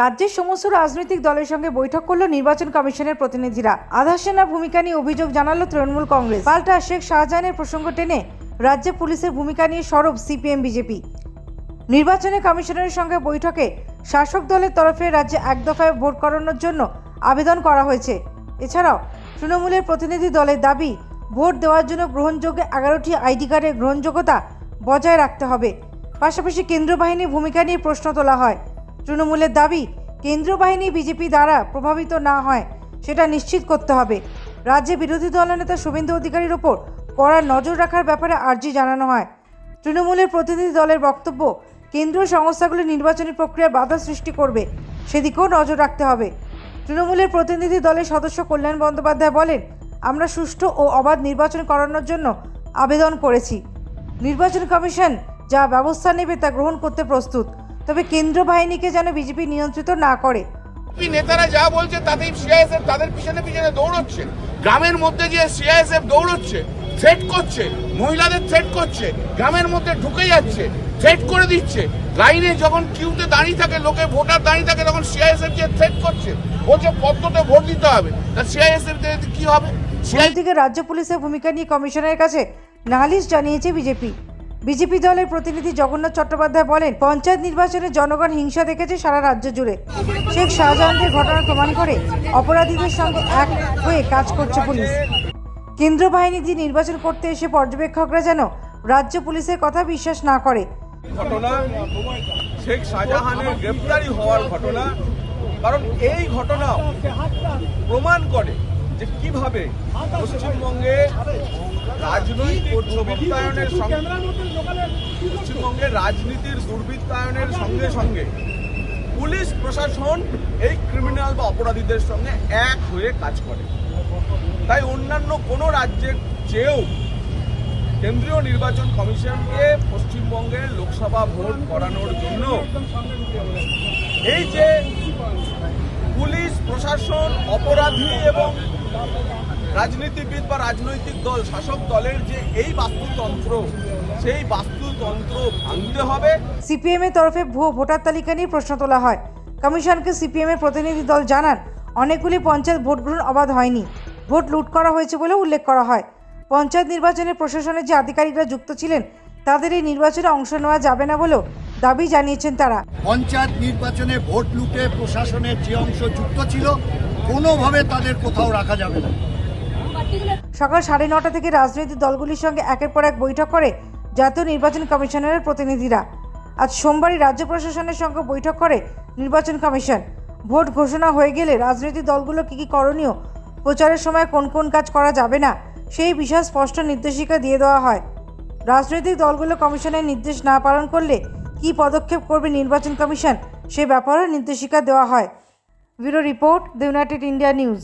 রাজ্যের সমস্ত রাজনৈতিক দলের সঙ্গে বৈঠক করল নির্বাচন কমিশনের প্রতিনিধিরা। আধা সেনার ভূমিকা নিয়ে অভিযোগ জানালো তৃণমূল কংগ্রেস। পাল্টা শেখ শাহজাহানের প্রসঙ্গ টেনে রাজ্যে পুলিশের ভূমিকা নিয়ে সরব সিপিএম, বিজেপি। নির্বাচনে কমিশনের সঙ্গে বৈঠকে শাসক দলের তরফে রাজ্যে এক দফায় ভোট করানোর জন্য আবেদন করা হয়েছে। এছাড়াও তৃণমূলের প্রতিনিধি দলের দাবি, ভোট দেওয়ার জন্য গ্রহণযোগ্য এগারোটি আইডি কার্ডের গ্রহণযোগ্যতা বজায় রাখতে হবে। পাশাপাশি কেন্দ্রীয় বাহিনীর ভূমিকা নিয়ে প্রশ্ন তোলা হয়। তৃণমূলের দাবি কেন্দ্রীয় বাহিনী বিজেপি দ্বারা প্রভাবিত না হয়, সেটা নিশ্চিত করতে হবে। রাজ্যে বিরোধী দলনেতা শুভেন্দু অধিকারীর ওপর কড়া নজর রাখার ব্যাপারে আর্জি জানানো হয়। তৃণমূলের প্রতিনিধি দলের বক্তব্য, কেন্দ্রীয় সংস্থাগুলি নির্বাচনী প্রক্রিয়ায় বাধা সৃষ্টি করবে, সেদিকেও নজর রাখতে হবে। তৃণমূলের প্রতিনিধি দলের সদস্য কল্যাণ বন্দ্যোপাধ্যায় বলেন, আমরা সুষ্ঠু ও অবাধ নির্বাচন করানোর জন্য আবেদন করেছি। নির্বাচন কমিশন যা ব্যবস্থা নেবে তা গ্রহণ করতে প্রস্তুত। তবে কেন্দ্র বাহিনীকে যেন বিজেপি নিয়ন্ত্রিত না করে। নেতারা যা বলছে তাতেই সিআইএসএফ তাদের পিছনে পিছনে দৌড়চ্ছে। গ্রামের মধ্যে যে সিআইএসএফ দৌড়চ্ছে থ্রেট করছে মহিলাদের থ্রেট করছে গ্রামের মধ্যে ঢুকে যাচ্ছে থ্রেট করে দিচ্ছে। লাইনে যখন কিউতে দাঁড়িয়ে থাকে লোকে ভোটার দাঁড়িয়ে থাকে তখন সিআইএসএফ যে থ্রেট করছে। বলছে পদ্মতে ভোট দিতে হবে। তা সিআইএসএফ কি হবে? সিআই অন্যদিকে রাজ্য পুলিশের ভূমিকা নিয়ে কমিশনের কাছে নালিশ জানিয়েছে বিজেপি। বিজেপি দলের প্রতিনিধি জগন্নাথ চট্টোপাধ্যায় বলেন, পঞ্চায়েত নির্বাচনে জনগণ হিংসা দেখেছে সারা রাজ্য জুড়ে। শেখ শাহজাহানদের ঘটনা প্রমাণ করে অপরাধীদের সঙ্গে এক হয়ে কাজ করছে পুলিশ। কেন্দ্র বাহিনী দিয়ে নির্বাচন করতে এসে পর্যবেক্ষকরা যেন রাজ্য পুলিশের কথা বিশ্বাস না করে। ঘটনা, শেখ শাহজাহানের হওয়ার ঘটনা, কারণ এই ঘটনা প্রমাণ করে যে কীভাবে পশ্চিমবঙ্গে রাজনৈতিক দুর্বৃত্তায়নের সঙ্গে পশ্চিমবঙ্গে রাজনীতির দুর্বৃত্তায়নের সঙ্গে সঙ্গে পুলিশ প্রশাসন এই ক্রিমিনাল বা অপরাধীদের সঙ্গে এক হয়ে কাজ করে। তাই অন্যান্য কোনো রাজ্যের চেয়েও কেন্দ্রীয় নির্বাচন কমিশনকে পশ্চিমবঙ্গের লোকসভা ভোট করানোর জন্য এই যে পুলিশ, প্রশাসন, অপরাধী এবং রাজনীতিবিদ বা রাজনৈতিক দল শাসক দলের যে এই বাস্তুতন্ত্র সেই বাস্তুতন্ত্র ভাঙতে হবে। সিপিএম এর তরফে ভুয়ো ভোটার তালিকা নিয়ে প্রশ্ন তোলা হয়। কমিশনকে সিপিএম এর প্রতিনিধি দল জানান অনেকগুলি পঞ্চায়েত ভোট গ্রহণ অবাধ হয়নি। ভোট লুট করা হয়েছে বলে উল্লেখ করা হয়। পঞ্চায়েত নির্বাচনে প্রশাসনের যে আধিকারিকরা যুক্ত ছিলেন তাদের এই নির্বাচনে অংশ নেওয়া যাবে না বলেও দাবি জানিয়েছেন তারা। পঞ্চায়েত নির্বাচনে ভোট লুটে প্রশাসনের যে অংশ যুক্ত ছিল কোনোভাবে তাদের কোথাও রাখা যাবে না। সকাল সাড়ে নটা থেকে রাজনৈতিক দলগুলির সঙ্গে একের পর এক বৈঠক করে জাতীয় নির্বাচন কমিশনের প্রতিনিধিরা। আজ সোমবারই রাজ্য প্রশাসনের সঙ্গে বৈঠক করে নির্বাচন কমিশন। ভোট ঘোষণা হয়ে গেলে রাজনৈতিক দলগুলো কী কী করণীয়, প্রচারের সময় কোন কোন কাজ করা যাবে না, সেই বিষয়ে স্পষ্ট নির্দেশিকা দিয়ে দেওয়া হয়। রাজনৈতিক দলগুলো কমিশনের নির্দেশ না পালন করলে কী পদক্ষেপ করবে নির্বাচন কমিশন, সে ব্যাপারেও নির্দেশিকা দেওয়া হয়। Bureau report, the United India News.